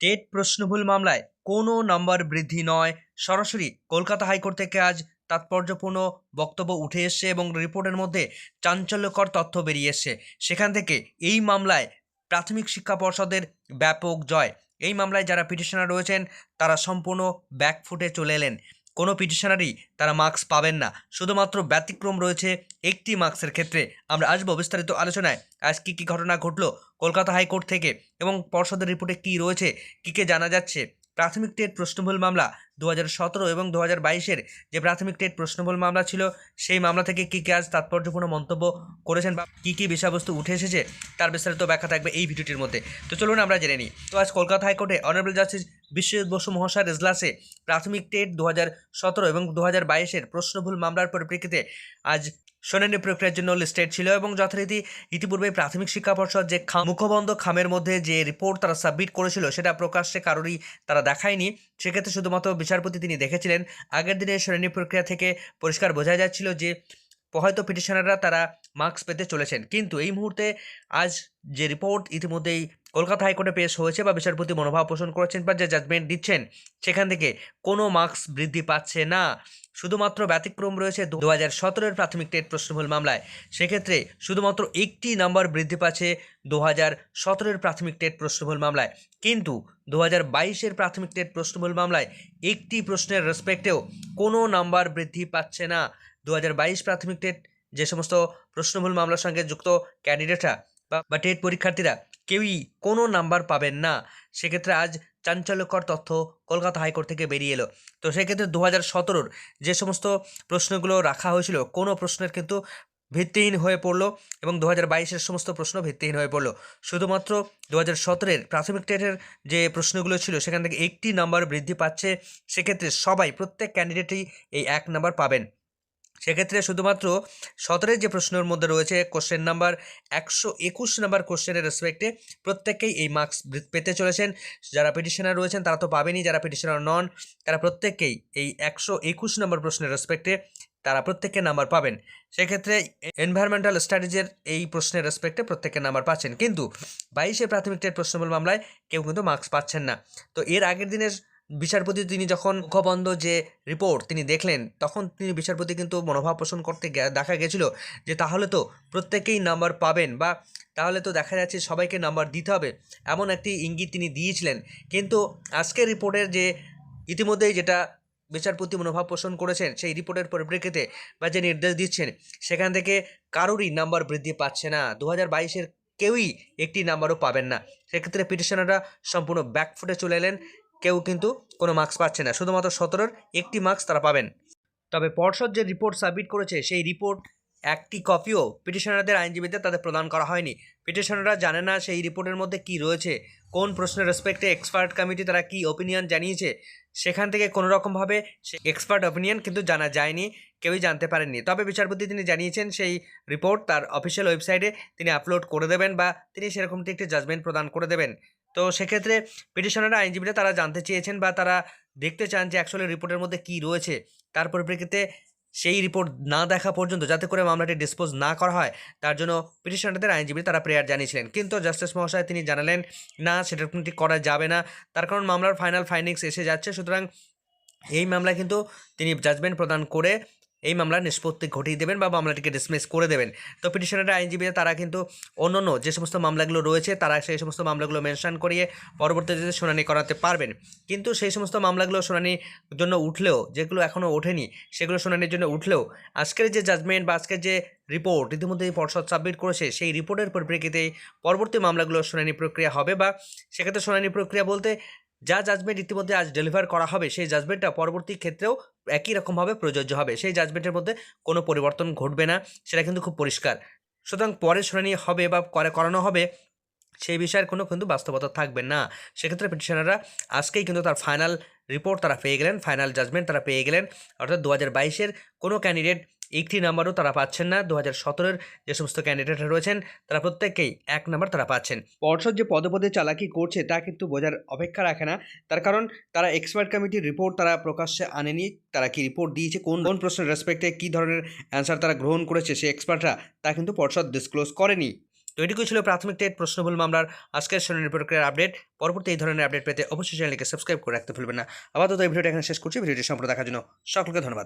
TET প্রশ্নভুল মামলায় কোনো নম্বর বৃদ্ধি নয়। সরাসরি কলকাতা হাইকোর্ট থেকে আজ তাৎপর্যপূর্ণ বক্তব্য উঠে এসছে এবং রিপোর্টের মধ্যে চাঞ্চল্যকর তথ্য বেরিয়ে এসছে। সেখান থেকে এই মামলায় প্রাথমিক শিক্ষা পর্ষদের ব্যাপক জয়। এই মামলায় যারা পিটিশনার রয়েছেন, তারা সম্পূর্ণ ব্যাকফুটে চলে এলেন। কোনো পিটিশনারই তারা মার্কস পাবেন না। শুধুমাত্র ব্যতিক্রম রয়েছে একটি মার্কসের ক্ষেত্রে। আমরা আসব বিস্তারিত আলোচনায়। আজ কী কী ঘটনা ঘটলো কলকাতা হাইকোর্ট থেকে এবং পর্ষদের রিপোর্টে কী রয়েছে, কী কে জানা যাচ্ছে? প্রাথমিক টেট প্রশ্নভুল মামলা দু সতেরো এবং দু হাজার বাইশের যে প্রাথমিক টেট প্রশ্নভুল মামলা ছিল, সেই মামলা থেকে কী কী আজ তাৎপর্যপূর্ণ মন্তব্য করেছেন বা কী কী বিষয়বস্তু উঠে এসেছে, তার বিস্তারিত ব্যাখ্যা থাকবে এই ভিডিওটির মধ্যে। তো চলুন আমরা জেনে নিই। তো আজ কলকাতা হাইকোর্টে অনারেবল জাস্টিস বিশ্বজিৎ বসু মহাশয়ের এজলাসে প্রাথমিক টেট দু হাজার সতেরো এবং দু হাজার বাইশের প্রশ্নভুল মামলার পরিপ্রেক্ষিতে আজ শুনানি প্রক্রিয়ার জন্য লিস্টেড ছিল এবং যথারীতি ইতিপূর্বে প্রাথমিক শিক্ষা পর্ষদ যে মুখবন্ধ খামের মধ্যে যে রিপোর্ট তারা সাবমিট করেছিল সেটা প্রকাশ্যে কারোরই তারা দেখায়নি। সেক্ষেত্রে শুধুমাত্র বিচারপতি তিনি দেখেছিলেন। আগের দিনের শুনানি প্রক্রিয়া থেকে পরিষ্কার বোঝা যাচ্ছিল যে হয়তো পিটিশনাররা তারা মার্কস পেতে চলেছেন। কিন্তু এই মুহূর্তে আজ যে রিপোর্ট ইতিমধ্যেই কলকাতা হাইকোর্টে পেশ হয়েছে বা বিচারপতি মনোভাব পোষণ করেছেন বা যে জাজমেন্ট দিচ্ছেন, সেখান থেকে কোনো মার্কস বৃদ্ধি পাচ্ছে না। শুধুমাত্র ব্যতিক্রম রয়েছে দু হাজার সতেরোর প্রাথমিক টেট প্রশ্নমূল মামলায়। সেক্ষেত্রে শুধুমাত্র একটি নাম্বার বৃদ্ধি পাচ্ছে দু হাজার সতেরোর প্রাথমিক টেট প্রশ্নমূল মামলায়। কিন্তু দু হাজার বাইশের প্রাথমিক টেট প্রশ্নমূল মামলায় একটি প্রশ্নের রেসপেক্টেও কোনো নাম্বার বৃদ্ধি পাচ্ছে না। দু হাজার বাইশ প্রাথমিক টেট যে সমস্ত প্রশ্নমূল মামলার সঙ্গে যুক্ত ক্যান্ডিডেটরা বা টেট পরীক্ষার্থীরা কেউই কোনো নাম্বার পাবেন না। সেক্ষেত্রে আজ চাঞ্চল্যকর তথ্য কলকাতা হাইকোর্ট থেকে বেরিয়ে এলো। তো সেক্ষেত্রে দু হাজার সতেরোর যে সমস্ত প্রশ্নগুলো রাখা হয়েছিল, কোনো প্রশ্নের কিন্তু ভিত্তিহীন হয়ে পড়ল এবং দু হাজার বাইশের সমস্ত প্রশ্ন ভিত্তিহীন হয়ে পড়ল। শুধুমাত্র দু হাজার সতেরোর প্রাথমিক টেটের যে প্রশ্নগুলো ছিল, সেখান থেকে একটি নাম্বার বৃদ্ধি পাচ্ছে। সেক্ষেত্রে সবাই, প্রত্যেক ক্যান্ডিডেটই এই এক নাম্বার পাবেন। সেক্ষেত্রে শুধুমাত্র সতেরোর যে প্রশ্নের মধ্যে রয়েছে কোশ্চেন নাম্বার একশো একুশ নাম্বার কোশ্চেনের রেসপেক্টে প্রত্যেকেই এই মার্কস পেতে চলেছেন। যারা পিটিশনার রয়েছেন, তারা তো পাবেনই, যারা পিটিশনার নন, তারা প্রত্যেককেই এই একশো একুশ নম্বর প্রশ্নের রেসপেক্টে তারা প্রত্যেকে নাম্বার পাবেন। সেক্ষেত্রে এনভায়রনমেন্টাল স্টাডিজের এই প্রশ্নের রেসপেক্টে প্রত্যেকে নাম্বার পাচ্ছেন। কিন্তু বাইশে প্রাথমিক টেট প্রশ্নমূল মামলায় কেউ কিন্তু মার্কস পাচ্ছেন না। তো এর আগের দিনের বিচারপতি তিনি যখন মুখবন্ধ যে রিপোর্ট তিনি দেখলেন, তখন তিনি বিচারপতি কিন্তু মনোভাব পোষণ করতে দেখা গেছিল যে তাহলে তো প্রত্যেকেই নাম্বার পাবেন বা তাহলে তো দেখা যাচ্ছে সবাইকে নাম্বার দিতে হবে, এমন একটি ইঙ্গিত তিনি দিয়েছিলেন। কিন্তু আজকের রিপোর্টের যে ইতিমধ্যেই যেটা বিচারপতি মনোভাব পোষণ করেছেন, সেই রিপোর্টের পরিপ্রেক্ষিতে বা যে নির্দেশ দিচ্ছেন, সেখান থেকে কারোরই নাম্বার বৃদ্ধি পাচ্ছে না। দু হাজার বাইশের কেউই একটি নাম্বারও পাবেন না। সেক্ষেত্রে পিটিশনাররা সম্পূর্ণ ব্যাকফুটে চলে এলেন। কেউ কিন্তু কোনো মার্কস পাচ্ছে না। শুধুমাত্র সতেরোর একটি মার্কস তারা পাবেন। তবে পর্ষদ যে রিপোর্ট সাবমিট করেছে, সেই রিপোর্ট একটি কপিও পিটিশনারদের আইনজীবীদের তাদের প্রদান করা হয়নি। পিটিশনাররা জানে না সেই রিপোর্টের মধ্যে কি রয়েছে, কোন প্রশ্নের রেসপেক্টে এক্সপার্ট কমিটি তারা কি ওপিনিয়ন জানিয়েছে। সেখান থেকে কোনো রকমভাবে সে এক্সপার্ট ওপিনিয়ন কিন্তু জানা যায়নি, কেউই জানতে পারেননি। তবে বিচারপতি তিনি জানিয়েছেন, সেই রিপোর্ট তার অফিসিয়াল ওয়েবসাইটে তিনি আপলোড করে দেবেন বা তিনি সেরকমটি একটি জাজমেন্ট প্রদান করে দেবেন। তো সেক্ষেত্রে পিটিশনাররা আইনজীবীরা তারা জানতে চেয়েছেন বা তারা দেখতে চান যে অ্যাকচুয়ালি রিপোর্টের মধ্যে কী রয়েছে। তার পরিপ্রেক্ষিতে সেই রিপোর্ট না দেখা পর্যন্ত, যাতে করে মামলাটি ডিসপোজ না করা হয়, তার জন্য পিটিশনারদের আইনজীবী তারা প্রেয়ার জানিয়েছিলেন। কিন্তু জাস্টিস মহাশয় তিনি জানালেন, না, সেটা সেরকমটি করা যাবে না। তার কারণ মামলার ফাইনাল ফাইন্ডিংস এসে যাচ্ছে, সুতরাং এই মামলায় কিন্তু তিনি জাজমেন্ট প্রদান করে এই মামলার নিষ্পত্তি ঘটিয়ে দেবেন বা মামলাটিকে ডিসমিস করে দেবেন। তো পিটিশনারের আইনজীবীরা তারা কিন্তু অন্যান্য যে সমস্ত মামলাগুলো রয়েছে, তারা সেই সমস্ত মামলাগুলো মেনশন করিয়ে পরবর্তীতে শুনানি করাতে পারবেন। কিন্তু সেই সমস্ত মামলাগুলো শুনানির জন্য উঠলেও, যেগুলো এখনও ওঠেনি, সেগুলো শুনানির জন্য উঠলেও, আজকের যে জাজমেন্ট বা আজকের যে রিপোর্ট ইতিমধ্যেই পর্ষদ সাবমিট করেছে, সেই রিপোর্টের পরিপ্রেক্ষিতে পরবর্তী মামলাগুলো শুনানি প্রক্রিয়া হবে বা সেক্ষেত্রে শুনানি প্রক্রিয়া বলতে যা জাজমেন্ট ইতিমধ্যে আজ ডেলিভার করা হবে, সেই জাজমেন্টটা পরবর্তী ক্ষেত্রেও একই রকমভাবে প্রযোজ্য হবে। সেই জাজমেন্টের মধ্যে কোনো পরিবর্তন ঘটবে না, সেটা কিন্তু খুব পরিষ্কার। সুতরাং পরে শুনানি হবে বা করে করানো হবে, সেই বিষয়ের কোনো কিন্তু বাস্তবতা থাকবে না। সেক্ষেত্রে পিটিশনাররা আজকেই কিন্তু তার ফাইনাল রিপোর্ট তারা পেয়ে গেলেন ফাইনাল জাজমেন্ট তারা পেয়ে গেলেন। অর্থাৎ দু হাজার বাইশের কোনো ক্যান্ডিডেট একটি নাম্বারও তারা পাচ্ছেন না। দু হাজার সতেরোর যে সমস্ত ক্যান্ডিডেট রয়েছেন, তারা প্রত্যেককেই এক নাম্বার তারা পাচ্ছেন। পর্ষদ যে পদে পদে চালাকি করছে, তা কিন্তু বোঝার অপেক্ষা রাখে না। তার কারণ, তারা এক্সপার্ট কমিটির রিপোর্ট তারা প্রকাশ্যে আনেনি। তারা কি রিপোর্ট দিয়েছে? কোন কোন প্রশ্নের রেসপেক্টে কী ধরনের অ্যান্সার তারা গ্রহণ করেছে সেই এক্সপার্টরা তা কিন্তু পর্ষদ ডিসক্লোজ করেনি। তো এটুকুই ছিল প্রাথমিক টেট প্রশ্নভুল মামলার আজকের শুনানি প্রক্রিয়ার আপডেট পরবর্তী এই ধরনের আপডেট পেতে অবশ্যই চ্যানেলকে সাবস্ক্রাইব করে রাখতে ভুলবেন না। আপাতত এই ভিডিওটা এখানে শেষ করছি। ভিডিওটি সম্পূর্ণ দেখার জন্য সকলকে ধন্যবাদ।